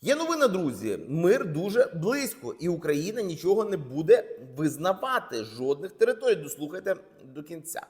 Є новина, друзі. Мир дуже близько, і Україна нічого не буде визнавати жодних територій. Дослухайте до кінця.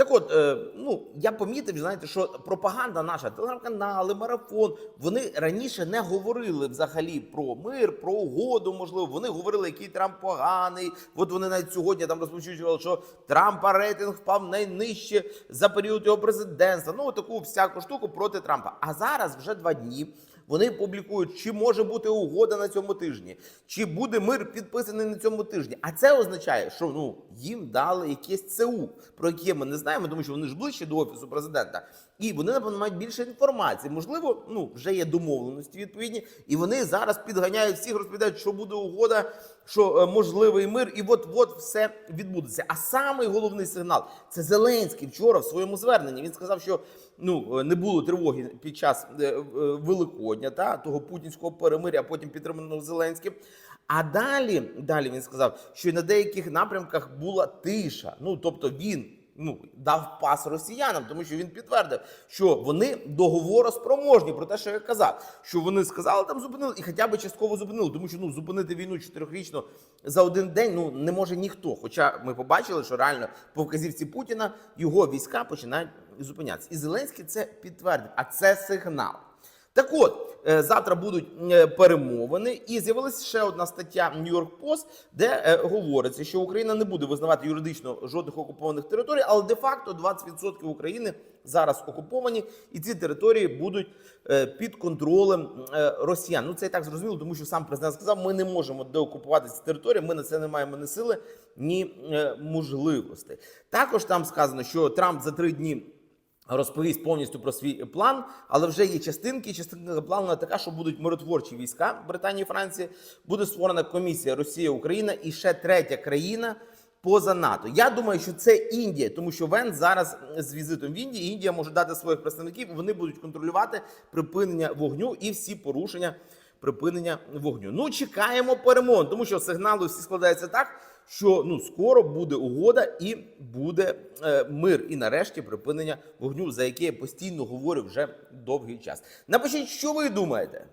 Так от, е, ну я помітив, знаєте, що пропаганда наша, телеграм-канали, марафон, вони раніше не говорили взагалі про мир, про угоду. Можливо, вони говорили, який Трамп поганий. От вони навіть сьогодні там розповсюджували, що Трампа рейтинг впав найнижче за період його президентства. Ну таку всяку штуку проти Трампа. А зараз вже два дні. Вони публікують, чи може бути угода на цьому тижні, чи буде мир підписаний на цьому тижні. А це означає, що ну їм дали якесь ЦУ, про яке ми не знаємо, тому що вони ж ближче до офісу президента, і вони напевно мають більше інформації. Можливо, ну вже є домовленості відповідні, і вони зараз підганяють всіх, розповідають, що буде угода, що е, можливий мир, і от от все відбудеться. А самий головний сигнал це Зеленський вчора в своєму зверненні. Він сказав, що ну е, не було тривоги під час е, Великодня, та того путінського перемиря, потім підтриманого Зеленським. А далі, далі він сказав, що на деяких напрямках була тиша. Ну тобто він ну дав пас росіянам, тому що він підтвердив, що вони договороспроможні про те, що я казав, що вони сказали там зупинили і хоча б частково зупинили, тому що ну зупинити війну чотирьохрічно за один день ну не може ніхто. Хоча ми побачили, що реально по вказівці Путіна його війська починають зупинятися. І Зеленський це підтвердив. А це сигнал. Так от, е, завтра будуть е, перемовини, і з'явилася ще одна стаття York Post, де е, говориться, що Україна не буде визнавати юридично жодних окупованих територій, але де-факто 20% України зараз окуповані, і ці території будуть під контролем росіян. Ну це і так зрозуміло, тому що сам президент сказав, ми не можемо деокупувати ці території, ми на це не маємо ні сили, ні можливостей. Також там сказано, що Трамп за три дні розповість повністю про свій план, але вже є частинки. Частинка плану така, що будуть миротворчі війська Британії і Франції. Буде створена комісія Росія, Україна і ще третя країна. Поза НАТО, я думаю, що це Індія, тому що Вен зараз з візитом в Індії Індія може дати своїх представників. Вони будуть контролювати припинення вогню і всі порушення припинення вогню. Ну чекаємо перемон, тому що сигнали всі складаються так, що ну скоро буде угода і буде е, мир. І нарешті припинення вогню, за яке я постійно говорю вже довгий час. Напишіть, що ви думаєте.